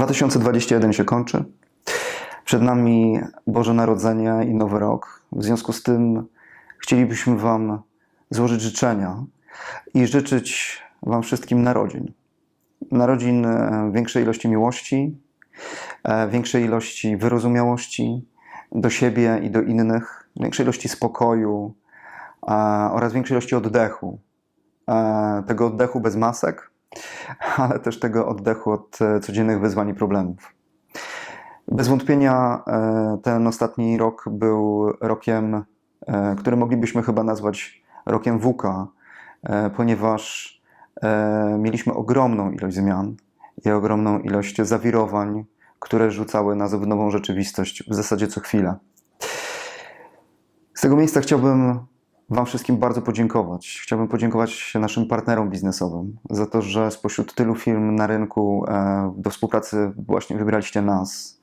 2021 się kończy. Przed nami Boże Narodzenie i Nowy Rok. W związku z tym chcielibyśmy Wam złożyć życzenia i życzyć Wam wszystkim narodzin. Narodzin e, większej ilości miłości, e, większej ilości wyrozumiałości do siebie i do innych, większej ilości spokoju e, oraz większej ilości oddechu. Tego oddechu bez masek, ale też tego oddechu od e, codziennych wyzwań i problemów. Bez wątpienia e, ten ostatni rok był rokiem, e, który moglibyśmy chyba nazwać rokiem WUKA, ponieważ mieliśmy ogromną ilość zmian i ogromną ilość zawirowań, które rzucały nas w nową rzeczywistość w zasadzie co chwilę. Z tego miejsca chciałbym Wam wszystkim bardzo podziękować. Chciałbym podziękować naszym partnerom biznesowym za to, że spośród tylu firm na rynku e, do współpracy właśnie wybraliście nas.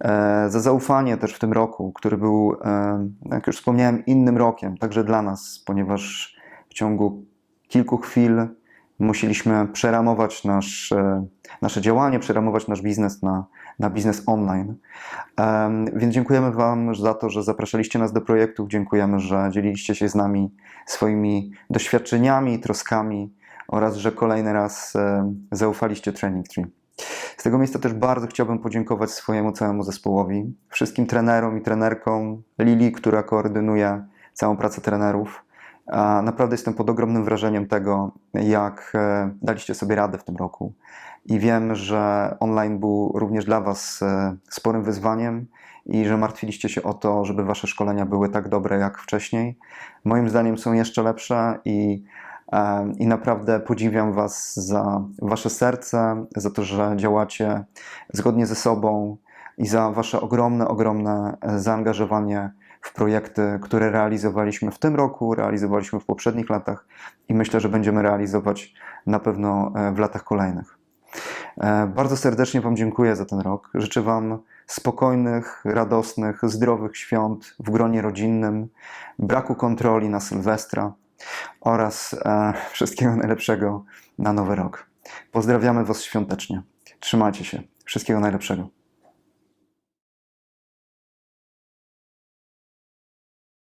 E, Za zaufanie też w tym roku, który był, e, jak już wspomniałem, innym rokiem, także dla nas, ponieważ w ciągu kilku chwil musieliśmy przeramować nasz, nasze działanie, przeramować nasz biznes na, na biznes online. Em, Więc dziękujemy Wam za to, że zapraszaliście nas do projektów. Dziękujemy, że dzieliliście się z nami swoimi doświadczeniami, troskami oraz, że kolejny raz e, zaufaliście Training Tree. Z tego miejsca też bardzo chciałbym podziękować swojemu całemu zespołowi, wszystkim trenerom i trenerkom, Lili, która koordynuje całą pracę trenerów. Naprawdę jestem pod ogromnym wrażeniem tego, jak e, daliście sobie radę w tym roku. I wiem, że online był również dla Was e, sporym wyzwaniem i że martwiliście się o to, żeby Wasze szkolenia były tak dobre jak wcześniej. Moim zdaniem są jeszcze lepsze i, e, i naprawdę podziwiam Was za Wasze serce, za to, że działacie zgodnie ze sobą i za Wasze ogromne, ogromne zaangażowanie w projekty, które realizowaliśmy w tym roku, realizowaliśmy w poprzednich latach i myślę, że będziemy realizować na pewno e, w latach kolejnych. E, Bardzo serdecznie Wam dziękuję za ten rok. Życzę Wam spokojnych, radosnych, zdrowych świąt w gronie rodzinnym, braku kontroli na Sylwestra oraz e, wszystkiego najlepszego na Nowy Rok. Pozdrawiamy Was świątecznie. Trzymajcie się. Wszystkiego najlepszego.